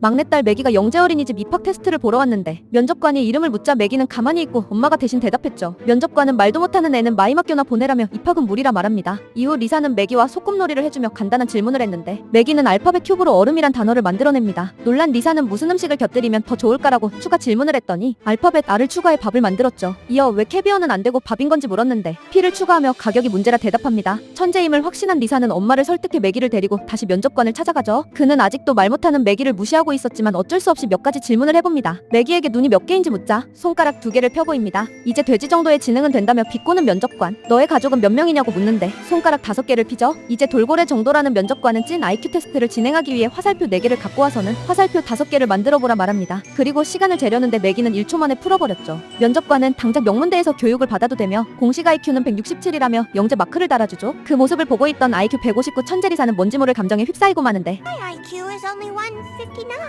막내딸 매기가 영재 어린이집 입학 테스트를 보러 왔는데 면접관이 이름을 묻자 매기는 가만히 있고 엄마가 대신 대답했죠. 면접관은 말도 못하는 애는 마이학교나 보내라며 입학은 무리라 말합니다. 이후 리사는 매기와 소꿉놀이를 해주며 간단한 질문을 했는데 매기는 알파벳 큐브로 얼음이란 단어를 만들어냅니다. 놀란 리사는 무슨 음식을 곁들이면 더 좋을까라고 추가 질문을 했더니 알파벳 R을 추가해 밥을 만들었죠. 이어 왜 캐비어는 안 되고 밥인 건지 물었는데 P를 추가하며 가격이 문제라 대답합니다. 천재임을 확신한 리사는 엄마를 설득해 매기를 데리고 다시 면접관을 찾아가죠. 그는 아직도 말 못하는 매기를 무시하고 있었지만 어쩔 수 없이 몇 가지 질문을 해봅니다. 매기에게 눈이 몇 개인지 묻자 손가락 두 개를 펴 보입니다. 이제 돼지 정도의 지능은 된다며 비꼬는 면접관. 너의 가족은 몇 명이냐고 묻는데 손가락 다섯 개를 피죠. 이제 돌고래 정도라는 면접관은 찐 IQ 테스트를 진행하기 위해 화살표 네 개를 갖고 와서는 화살표 다섯 개를 만들어 보라 말합니다. 그리고 시간을 재려는데 매기는 1초 만에 풀어버렸죠. 면접관은 당장 명문대에서 교육을 받아도 되며 공식 IQ는 167이라며 영재 마크를 달아주죠. 그 모습을 보고 있던 IQ 159 천재리사는 뭔지 모를 감정에 휩싸이고 마는데 My IQ is only 159.